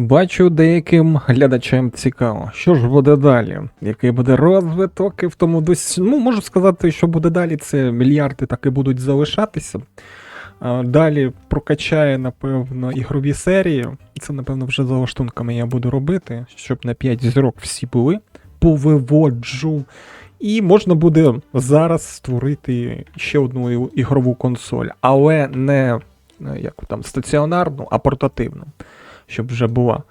Бачу, деяким глядачам цікаво, що ж буде далі, який буде розвиток, і в тому досі, ну можу сказати, що буде далі, це мільярди так і будуть залишатися. Далі прокачає, напевно, ігрові серії. Це, напевно, вже за лаштунками я буду робити, щоб на 5 зірок всі були. Повиводжу. І можна буде зараз створити ще одну ігрову консоль, але не як там стаціонарну, а портативну, щоб вже була.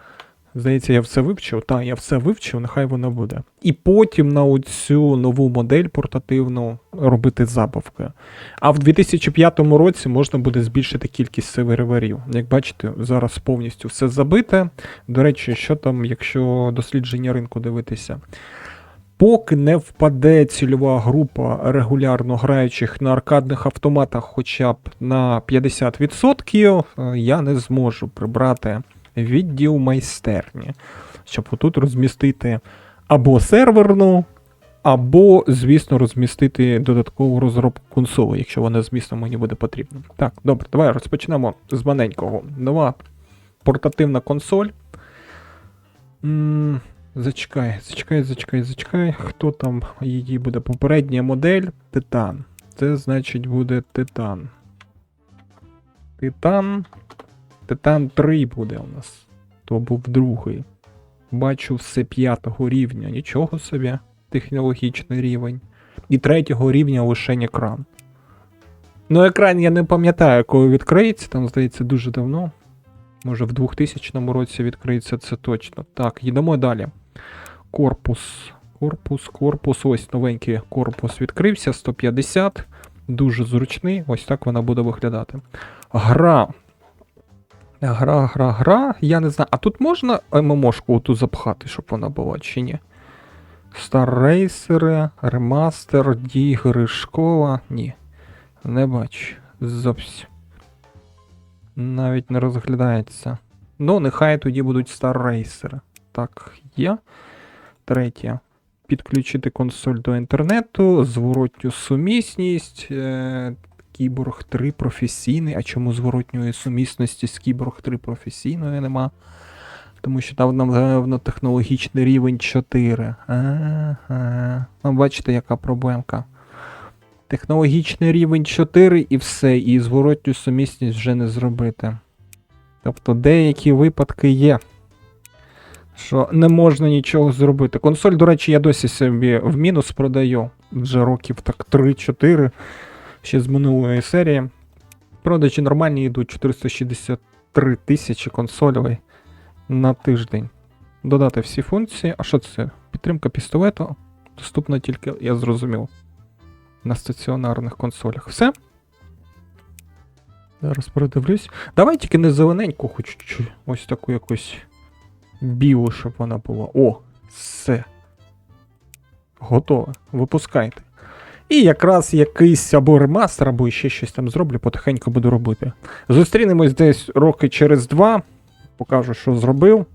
Здається, я все вивчив. Так, я все вивчив, нехай вона буде. І потім на оцю нову модель портативну робити забавки. А в 2005 році можна буде збільшити кількість серверів. Як бачите, зараз повністю все забите. До речі, що там, якщо дослідження ринку дивитися? Поки не впаде цільова група регулярно граючих на аркадних автоматах хоча б на 50%, е, я не зможу прибрати відділ майстерні, щоб отут розмістити або серверну, або, звісно, розмістити додаткову розробку консоли, якщо вона, звісно, мені буде потрібна. Так, добре, давай розпочнемо з маленького. Нова портативна консоль. м Зачекай, зачекай, зачекай, зачекай. Хто там її буде? Попередня модель Титан. Це значить буде Титан. Титан. Титан 3 буде у нас. То був другий. Бачу все п'ятого рівня. Нічого собі. Технологічний рівень. І третього рівня лише екран. Ну, екран я не пам'ятаю, коли відкриється, там, здається, дуже давно. Може, в 2000 році відкриється це точно. Так, йдемо далі. Корпус. Корпус, корпус. Ось новенький корпус відкрився. 150. Дуже зручний. Ось так вона буде виглядати. Гра. Гра, гра, гра. Я не знаю. А тут можна ММОшку оту запхати, щоб вона була, чи ні? Racer, ремастер, дігри, школа. Ні. Не бачу. Зовсім. Навіть не розглядається. Ну, нехай тоді будуть Racer. Так, є. Третє. Підключити консоль до інтернету, зворотню сумісність. Кіборг 3 професійний. А чому зворотньої сумісності з Кіборг 3 професійної нема? Тому що там, напевно, технологічний рівень 4. Ага. Ну, бачите, яка проблемка. Технологічний рівень 4 і все, і зворотню сумісність вже не зробити. Тобто деякі випадки є, що не можна нічого зробити. Консоль, до речі, я досі собі в мінус продаю. Вже років так 3-4 ще з минулої серії. Продажі нормальні йдуть 463 тисячі консолей на тиждень. Додати всі функції. А що це? Підтримка пістолету. Доступна тільки, я зрозумів, на стаціонарних консолях. Все. Зараз передивлюсь. Давай тільки не зелененьку, хоч ось таку якусь білу, щоб вона була. О, все. Готово. Випускайте. І якраз якийсь або ремастер, або ще щось там зроблю, потихеньку буду робити. Зустрінемось десь роки через два. Покажу, що зробив.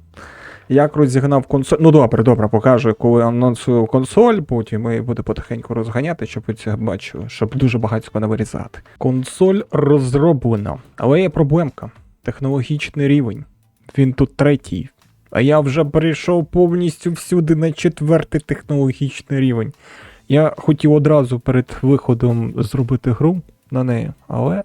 Як розігнав консоль. Ну добре, добре, покажу, коли анонсую консоль, потім і буду потихеньку розганяти, щоб це бачили, щоб дуже багатько не вирізати. Консоль розроблена, але є проблемка. Технологічний рівень. Він тут третій. А я вже перейшов повністю всюди на четвертий технологічний рівень. Я хотів одразу перед виходом зробити гру на неї, але.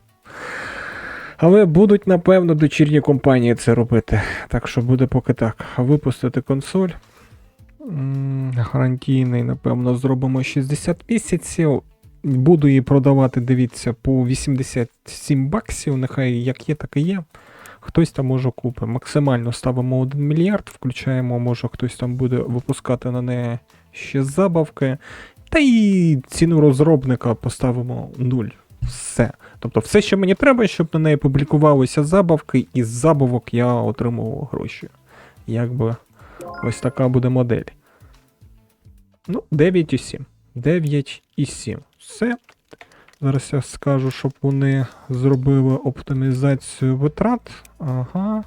Але будуть, напевно, дочірні компанії це робити. Так що буде поки так. Випустити консоль. Гарантійний, напевно, зробимо 60 місяців. Буду її продавати, дивіться, по 87 баксів. Нехай як є, так і є. Хтось там може купить. Максимально ставимо 1 мільярд, включаємо, може хтось там буде випускати на неї ще забавки. Та і ціну розробника поставимо 0. Все. Тобто все, що мені треба, щоб на неї публікувалися забавки, і з забавок я отримував гроші. Якби ось така буде модель. Ну, 9,7. 9,7. Все. Зараз я скажу, щоб вони зробили оптимізацію витрат. Ага.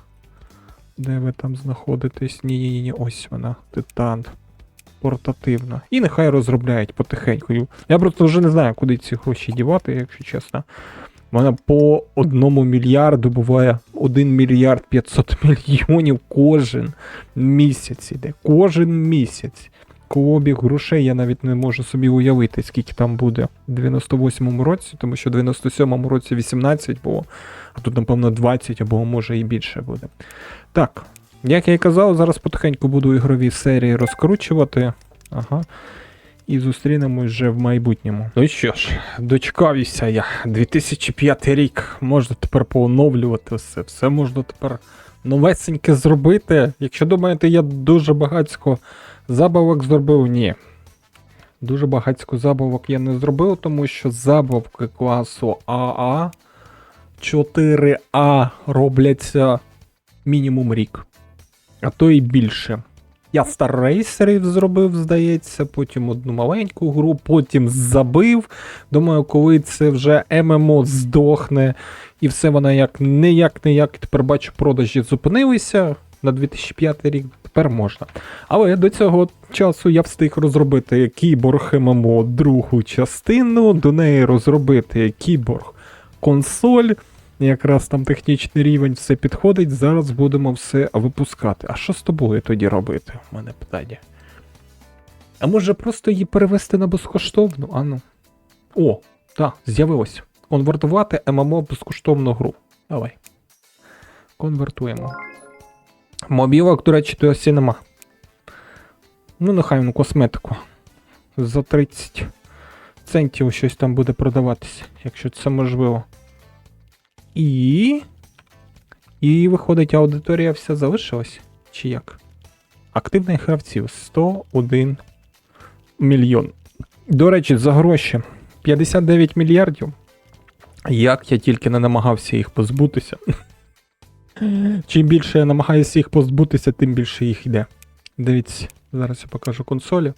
Де ви там знаходитесь? Ні, ні, ні, ось вона. Титан. Портативна. І нехай розробляють потихеньку. Я просто вже не знаю, куди ці гроші дівати, якщо чесно. Вона по одному мільярду буває 1 мільярд 500 мільйонів кожен місяць іде. Кожен місяць. Обіг грошей я навіть не можу собі уявити, скільки там буде в 98-му році, тому що в 97-му році 18 було, а тут, напевно, 20 або може і більше буде. Так, як я і казав, зараз потихеньку буду ігрові серії розкручувати. Ага. І зустрінемось вже в майбутньому. Ну що ж, дочекався я. 2005 рік. Можна тепер пооновлювати все. Все можна тепер новесеньке зробити. Якщо думаєте, я дуже багатько забавок зробив, ні. Дуже багатько забавок я не зробив, тому що забавки класу АА 4А робляться мінімум рік, а то і більше. Я Racerів зробив, здається, потім одну маленьку гру, потім забив. Думаю, коли це вже ММО здохне, і все воно як ніяк ніяк тепер бачу, продажі зупинилися на 2005 рік. Тепер можна. Але до цього часу я встиг розробити кіборг ММО другу частину, до неї розробити кіборг консоль. Якраз там технічний рівень все підходить. Зараз будемо все випускати. А що з тобою тоді робити? У мене питання. А може просто її перевести на безкоштовну? Ану. О, так, з'явилось. Конвертувати ММО в безкоштовну гру. Давай. Конвертуємо. Мобілок, до речі, досі нема. Ну, нехай ну косметику. За 30 центів щось там буде продаватися, якщо це можливо. І. І виходить, аудиторія вся залишилась? Чи як? Активних гравців 101 мільйон. До речі, за гроші 59 мільярдів. Як я тільки не намагався їх позбутися. Чим більше я намагаюся їх позбутися, тим більше їх йде. Дивіться, зараз я покажу консолі.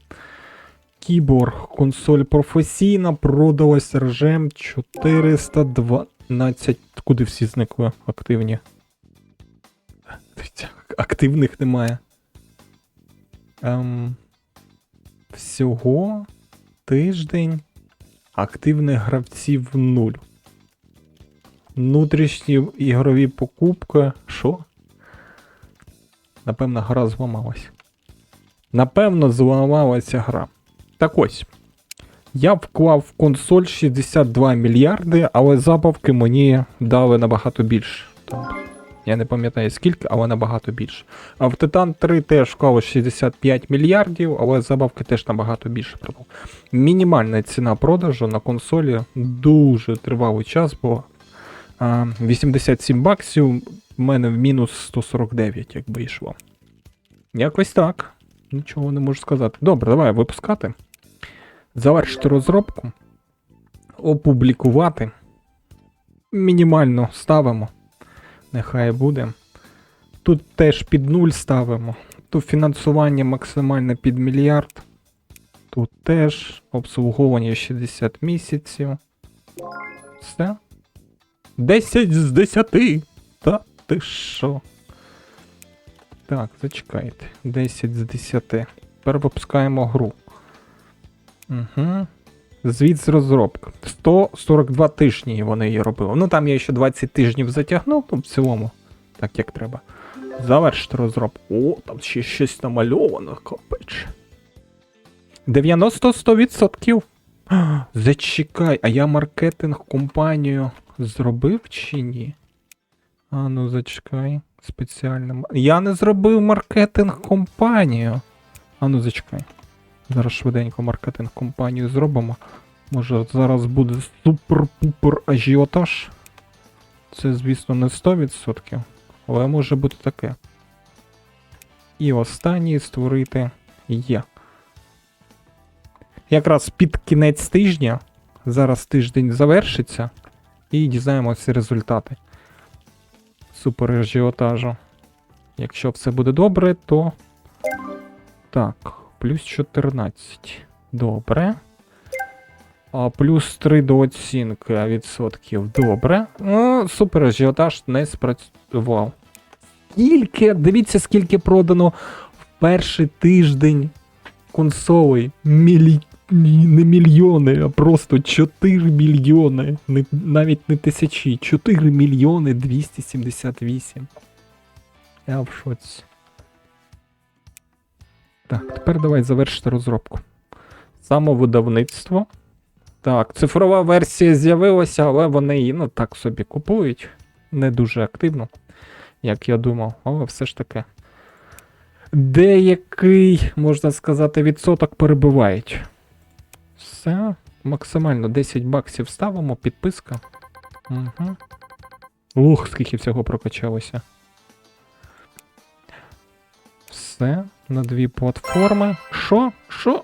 Кіборг, консоль професійна, продалась ржем 420. 15, куди всі зникли активні. Активних немає. Ем, Всього тиждень активних гравців нуль. Внутрішні ігрові покупки. Що? Напевно, гра зламалась. Напевно, зламалася гра. Так ось. Я вклав в консоль 62 мільярди, але забавки мені дали набагато більше. Я не пам'ятаю скільки, але набагато більше. А в Titan 3 теж вклав 65 мільярдів, але забавки теж набагато більше продав. Мінімальна ціна продажу на консолі дуже тривалий час була. 87 баксів, в мене в мінус 149, якби йшло. Якось так. Нічого не можу сказати. Добре, давай випускати. Завершити розробку. Опублікувати. Мінімально ставимо. Нехай буде. Тут теж під нуль ставимо. Тут фінансування максимальне під мільярд. Тут теж обслуговування 60 місяців. Все. 10 з 10. Та ти що? Так, зачекайте. 10 з 10. Тепер випускаємо гру. Угу. Звіт з розробки. 142 тижні вони її робили. Ну там я ще 20 тижнів затягнув, то в цілому, так як треба. Завершити розробку. О, там ще щось намальовано, капеч. 90-100%. Зачекай, а я маркетинг компанію зробив чи ні? А ну зачекай. Спеціально. Я не зробив маркетинг компанію. А ну зачекай. Зараз швиденько маркетинг компанію зробимо. Може зараз буде супер-пупер ажіотаж. Це, звісно, не 100%, але може бути таке. І останній створити є. Якраз під кінець тижня. Зараз тиждень завершиться. І дізнаємося результати супер ажіотажу. Якщо все буде добре, то. Так, плюс 14. Добре. А плюс 3 до оцінки відсотків. Добре. Ну, супер ажіотаж не спрацював. Скільки, дивіться, скільки продано в перший тиждень консолей. Мілі... не мільйони, а просто 4 мільйони. Не, навіть не тисячі. 4 мільйони 278. Я в шоці. Так, тепер давай завершити розробку. Самовидавництво. Так, цифрова версія з'явилася, але вони її ну, так собі купують. Не дуже активно, як я думав, але все ж таки. Деякий, можна сказати, відсоток перебивають. Все. Максимально 10 баксів ставимо, підписка. Угу. Ух, скільки всього прокачалося. Все, на дві платформи. Що? Що?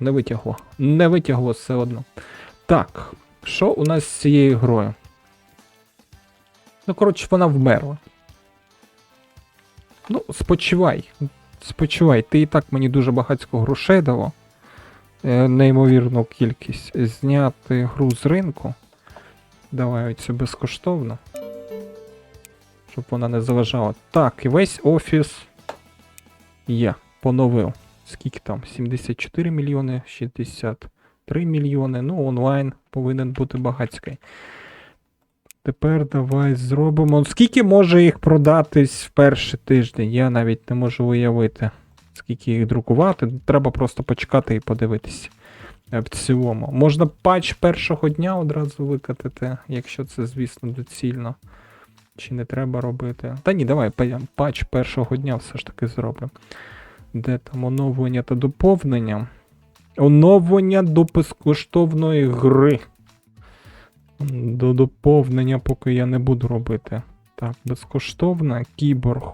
Не витягло. Не витягло все одно. Так, що у нас з цією грою? Ну, коротше, вона вмерла. Ну, спочивай. Спочивай, ти і так мені дуже багатько грошей дало. Е, неймовірну кількість. Зняти гру з ринку. Давай оцю безкоштовно. Щоб вона не заважала. Так, і весь офіс є. Поновив. Скільки там? 74 мільйони, 63 мільйони. Ну, онлайн повинен бути багатський. Тепер давай зробимо. Скільки може їх продатись в перший тиждень? Я навіть не можу уявити, скільки їх друкувати. Треба просто почекати і подивитись. Е, В цілому. Можна патч першого дня одразу викатати, якщо це, звісно, доцільно. Чи не треба робити? Та ні, давай па- патч першого дня все ж таки зроблю. Де там оновлення та доповнення? Оновлення до безкоштовної гри. До доповнення поки я не буду робити. Так, безкоштовна кіборг.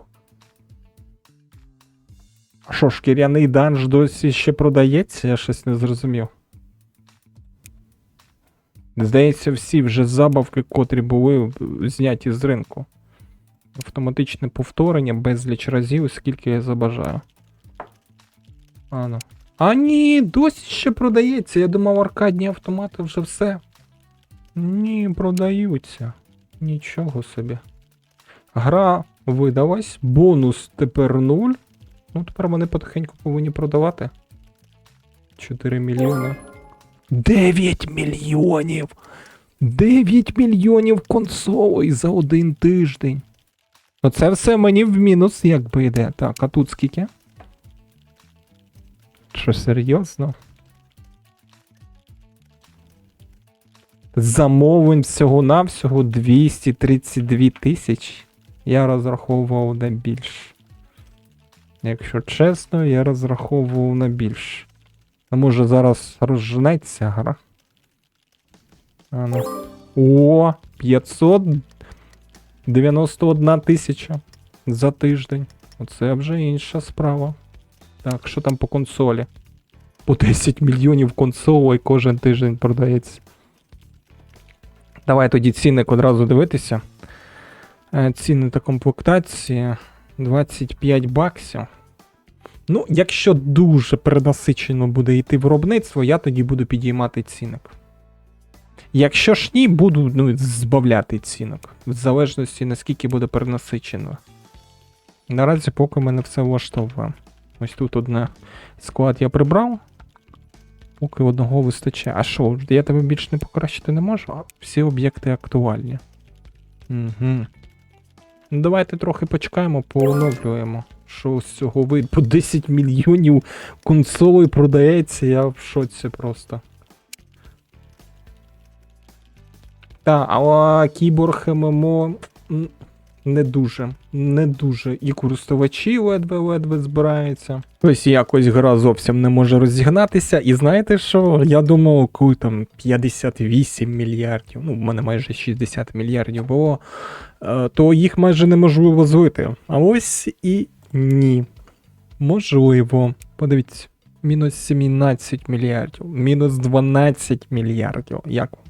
А що, шкіряний данж досі ще продається? Я щось не зрозумів. Здається, всі вже забавки, котрі були зняті з ринку. Автоматичне повторення безліч разів, скільки я забажаю. А, ну. а ні, досі ще продається. Я думав, аркадні автомати вже все. Ні, продаються. Нічого собі. Гра видалась, бонус тепер 0. Ну, тепер вони потихеньку повинні продавати. 4 мільйони. 9 мільйонів! 9 мільйонів консолей за один тиждень. Оце все мені в мінус, як би йде. Так, а тут скільки? Що серйозно? Замовлень всього-навсього 232 тисячі. Я розраховував на більш. Якщо чесно, я розраховував на більш. А може зараз розженеться гра? А ну. О, 591 тисяча за тиждень. Оце вже інша справа. Так, що там по консолі? По 10 мільйонів консолей кожен тиждень продається. Давай тоді цінник одразу дивитися. Е, Ціни та комплектації 25 баксів. Ну, якщо дуже перенасичено буде йти виробництво, я тоді буду підіймати цінник. Якщо ж ні, буду ну, збавляти цінник. В залежності наскільки буде перенасичено. Наразі поки мене все влаштовує. Ось тут одне склад я прибрав. Поки одного вистачає. А що, я тебе більше не покращити не можу? А всі об'єкти актуальні. Угу. Ну, давайте трохи почекаємо, пооновлюємо. Що з цього вийде? По 10 мільйонів консолей продається, я в шоці просто. Та, а кіборг ММО не дуже. Не дуже. І користувачі ледве-ледве збираються. Ось якось гра зовсім не може розігнатися. І знаєте що? Я думав, коли там 58 мільярдів, ну, в мене майже 60 мільярдів було, е, то їх майже неможливо злити. А ось і ні. Можливо. Подивіться, мінус 17 мільярдів, мінус 12 мільярдів. Як вам?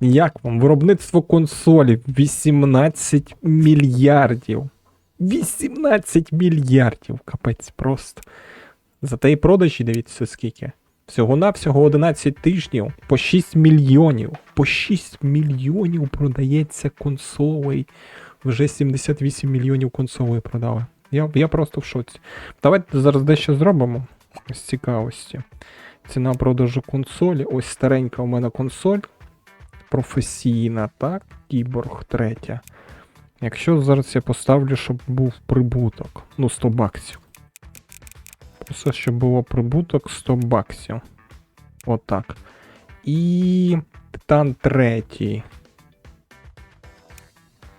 Як вам? Виробництво консолів 18 мільярдів. 18 мільярдів, капець просто. Зате і продажі, дивіться, скільки. Всього-навсього 11 тижнів по 6 мільйонів. По 6 мільйонів продається консолей. Вже 78 мільйонів консолей продали. Я, я просто в шоці. Давайте зараз дещо зробимо з цікавості. Ціна продажу консолі. Ось старенька у мене консоль. Професійна, так? Кіборг третя. Якщо зараз я поставлю, щоб був прибуток. Ну, 100 баксів. Просто щоб було прибуток 100 баксів. Отак. І Титан третій.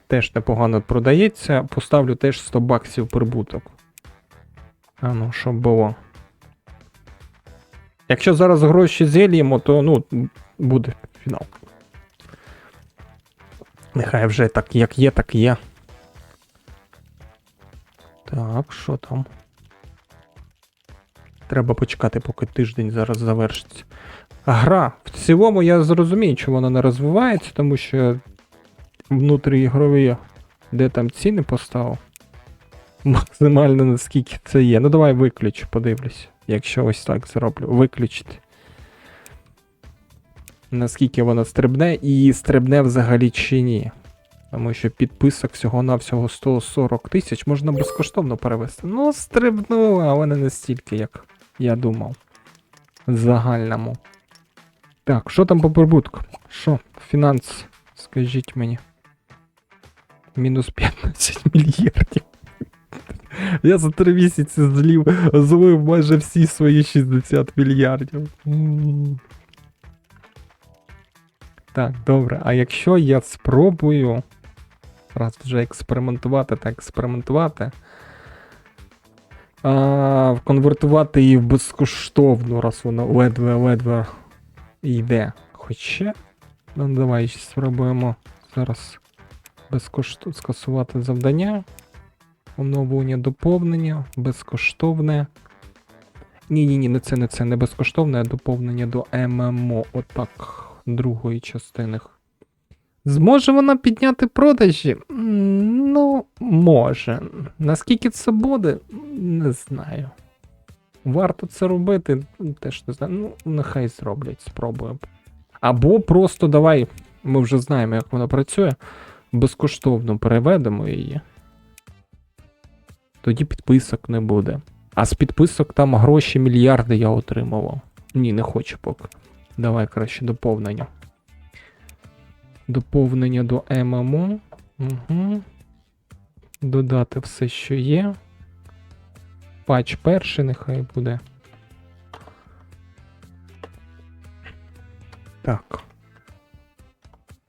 Теж непогано продається. Поставлю теж 100 баксів прибуток. А ну, щоб було. Якщо зараз гроші зельємо, то ну, буде фінал. Нехай вже так, як є, так є. Так, що там? Треба почекати, поки тиждень зараз завершиться. Гра. В цілому я зрозумію, чому вона не розвивається, тому що внутріігрові, де там ціни поставив. Максимально наскільки це є. Ну давай виключу, подивлюсь. Якщо ось так зроблю. Виключити. Наскільки вона стрибне, і стрибне взагалі чи ні. Тому що підписок всього-навсього 140 тисяч можна безкоштовно перевести. Ну, стрибну, але не настільки, як я думав. Загальному. Так, що там по прибутку? Що? Фінанс, скажіть мені. Мінус 15 мільярдів. Я за три місяці злів, злив майже всі свої 60 мільярдів. Так, добре. А якщо я спробую. Раз вже експериментувати та експериментувати. А, конвертувати її в безкоштовну, раз вона ледве-ледве йде. Хоча. Ну, давай спробуємо зараз безкоштовно скасувати завдання. Оновлення доповнення, безкоштовне. Ні, ні, не це, не це, не безкоштовне, а доповнення до ММО. Отак, другої частини. Зможе вона підняти продажі? Ну, може. Наскільки це буде, не знаю. Варто це робити, теж не знаю. Ну, нехай зроблять, спробуємо. Або просто давай, ми вже знаємо, як вона працює. Безкоштовно переведемо її. Тоді підписок не буде. А з підписок там гроші мільярди я отримував. Ні, не хочу поки. Давай краще доповнення. Доповнення до ММО. Угу. Додати все, що є. Патч перший нехай буде. Так.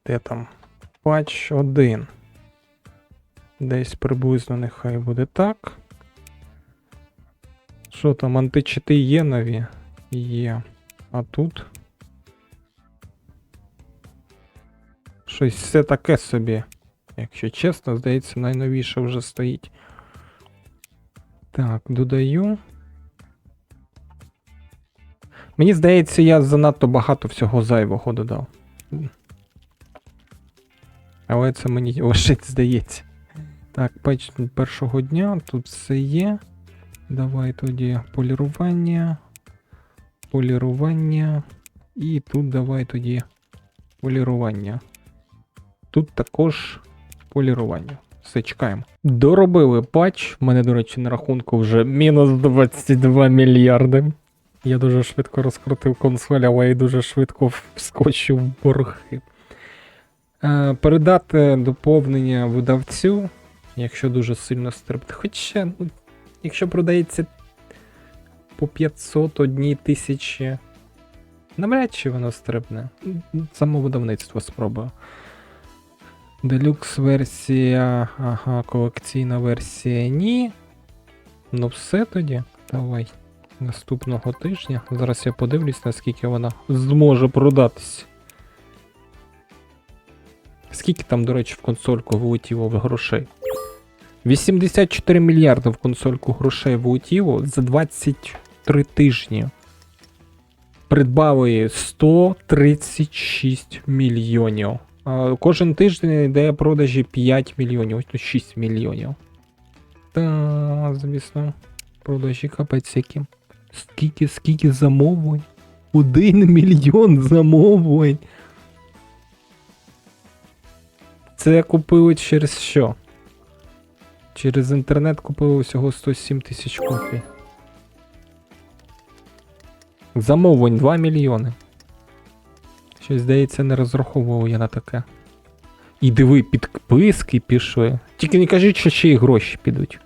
Де там? Патч 1. Десь приблизно нехай буде так. Що там, античити є нові? Є. А тут. Щось все таке собі. Якщо чесно, здається, найновіше вже стоїть. Так, додаю. Мені здається, я занадто багато всього зайвого додав. Але це мені лише здається. Так, патч першого дня, тут все є. Давай тоді полірування. Полірування. І тут давай тоді полірування. Тут також полірування. Все, чекаємо. Доробили патч. У мене, до речі, на рахунку вже мінус 22 мільярди. Я дуже швидко розкрутив консоль, але й дуже швидко вскочив в борги. Е, передати доповнення видавцю, якщо дуже сильно стрибти. Хоча, ну, якщо продається по 500 одній тисячі, навряд чи воно стрибне. Само видавництво спробую. Делюкс версія, ага, колекційна версія ні. Ну все тоді. Давай. Наступного тижня. Зараз я подивлюсь, наскільки вона зможе продатись. Скільки там, до речі, в консольку влетіло в грошей? 84 мільярди в консольку грошей влетіло за 23 тижні. Придбали 136 мільйонів. Кожен тиждень йде продажі 5 мільйонів, ось тут 6 мільйонів. Та, звісно, продажі капець які. Скільки, скільки замовлень? Один мільйон замовлень. Це купили через що? Через інтернет купили всього 107 тисяч копій. Замовлень 2 мільйони. Щось, здається, не розраховував я на таке. І диви, підписки пішли. Тільки не кажіть, що ще й гроші підуть.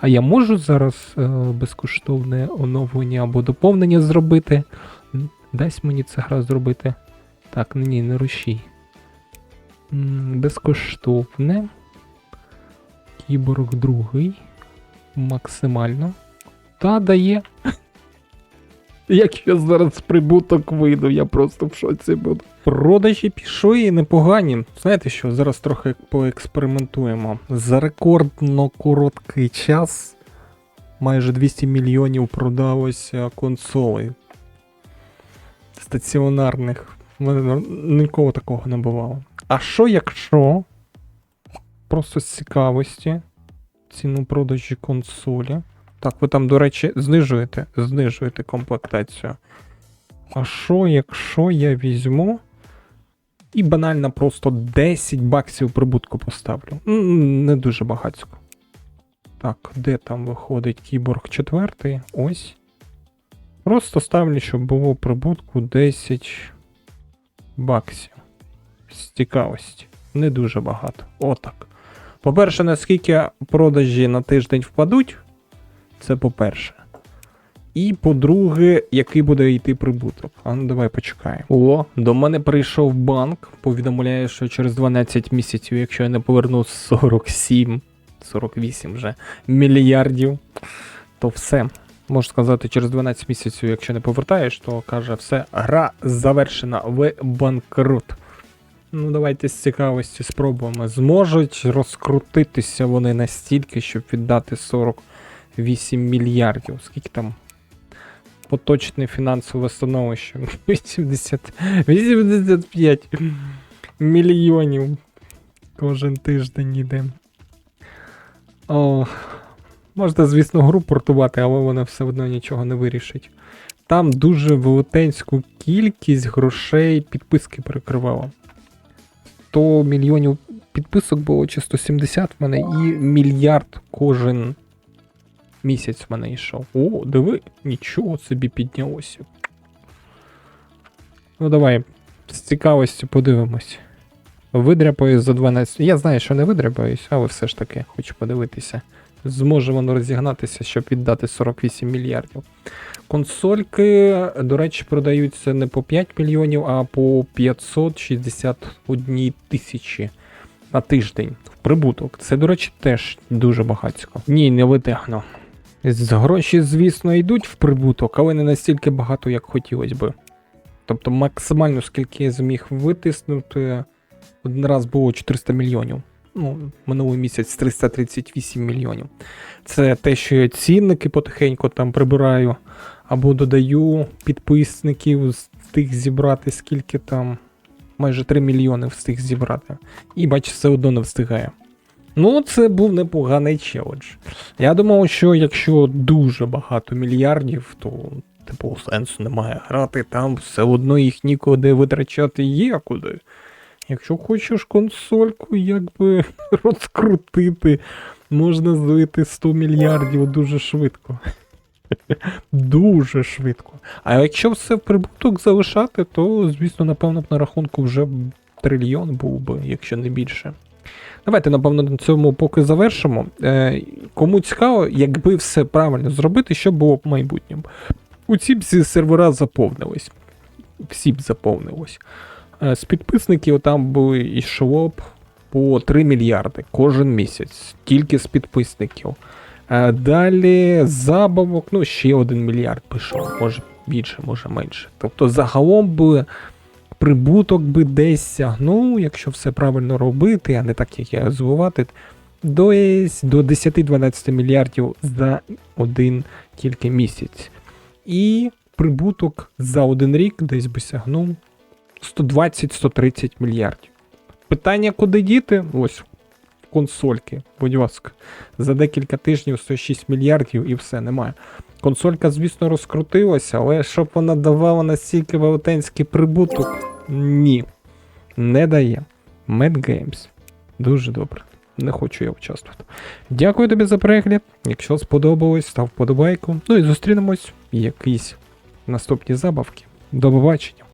А я можу зараз е, безкоштовне оновлення або доповнення зробити. Дасть мені це гра зробити. Так, ні, не рушій. Безкоштовне. Кіборг другий. Максимально. Та дає. Як я зараз прибуток вийду, я просто в шоці буду. Продажі пішли непогані. Знаєте що, зараз трохи поекспериментуємо. За рекордно короткий час майже 200 мільйонів продалося консолей. Стаціонарних. У мене ніколи такого не бувало. А що якщо? Просто з цікавості. Ціну продажі консолі. Так, ви там, до речі, знижуєте, знижуєте комплектацію. А що, якщо я візьму і банально просто 10 баксів прибутку поставлю? Не дуже багатько. Так, де там виходить кіборг 4? Ось. Просто ставлю, щоб було прибутку 10 баксів. З цікавості. Не дуже багато. Отак. По-перше, наскільки продажі на тиждень впадуть, це по-перше. І по-друге, який буде йти прибуток. А ну давай почекаємо. О, до мене прийшов банк, повідомляє, що через 12 місяців, якщо я не поверну 47, 48 вже мільярдів, то все. Можу сказати, через 12 місяців, якщо не повертаєш, то каже, все, гра завершена, ви банкрут. Ну, давайте з цікавості спробуємо. Зможуть розкрутитися вони настільки, щоб віддати 48 мільярдів. Скільки там? Поточне фінансове становище. 80, 85 мільйонів. Кожен тиждень іде. О, можна, звісно, гру портувати, але вона все одно нічого не вирішить. Там дуже велетенську кількість грошей підписки перекривала. 100 мільйонів підписок було чи 170 в мене, і мільярд кожен місяць в мене йшов. О, диви, нічого собі піднялося. Ну давай, з цікавістю подивимось. Видряпаюсь за 12. Я знаю, що не видряпаюсь, але все ж таки хочу подивитися. Зможе воно розігнатися, щоб віддати 48 мільярдів. Консольки, до речі, продаються не по 5 мільйонів, а по 561 тисячі на тиждень в прибуток. Це, до речі, теж дуже багатько. Ні, не витягну. Гроші, звісно, йдуть в прибуток, але не настільки багато, як хотілося би. Тобто максимально скільки я зміг витиснути, один раз було 400 мільйонів. Ну, минулий місяць 338 мільйонів. Це те, що я цінники потихеньку там прибираю, або додаю підписників, встиг зібрати, скільки там. Майже 3 мільйони встиг зібрати. І бач, все одно не встигає. Ну, це був непоганий челендж. Я думав, що якщо дуже багато мільярдів, то типу сенсу немає грати там, все одно їх нікуди витрачати є куди. Якщо хочеш консольку, якби розкрутити, можна злити 100 мільярдів дуже швидко. Дуже швидко. А якщо все в прибуток залишати, то, звісно, напевно, б на рахунку вже б трильйон був би, якщо не більше. Давайте, напевно, на цьому поки завершимо. Е, кому цікаво, якби все правильно зробити, що було б в майбутньому. У ці всі сервера заповнились. Всі б заповнилось. Е, з підписників там би йшло б по 3 мільярди кожен місяць, тільки з підписників. Е, Далі забавок, ну, ще 1 мільярд пішов, може більше, може менше. Тобто загалом би прибуток би десь сягнув, якщо все правильно робити, а не так, як я звувати, десь до 10-12 мільярдів за один тільки місяць. І прибуток за один рік десь би сягнув 120-130 мільярдів. Питання, куди діти? Ось консольки, будь ласка. За декілька тижнів 106 мільярдів і все, немає. Консолька, звісно, розкрутилася, але щоб вона давала настільки велетенський прибуток, ні. Не дає. Mad Games. Дуже добре. Не хочу я участвувати. Дякую тобі за перегляд. Якщо сподобалось, став вподобайку. Ну і зустрінемось в якийсь наступні забавки. До побачення.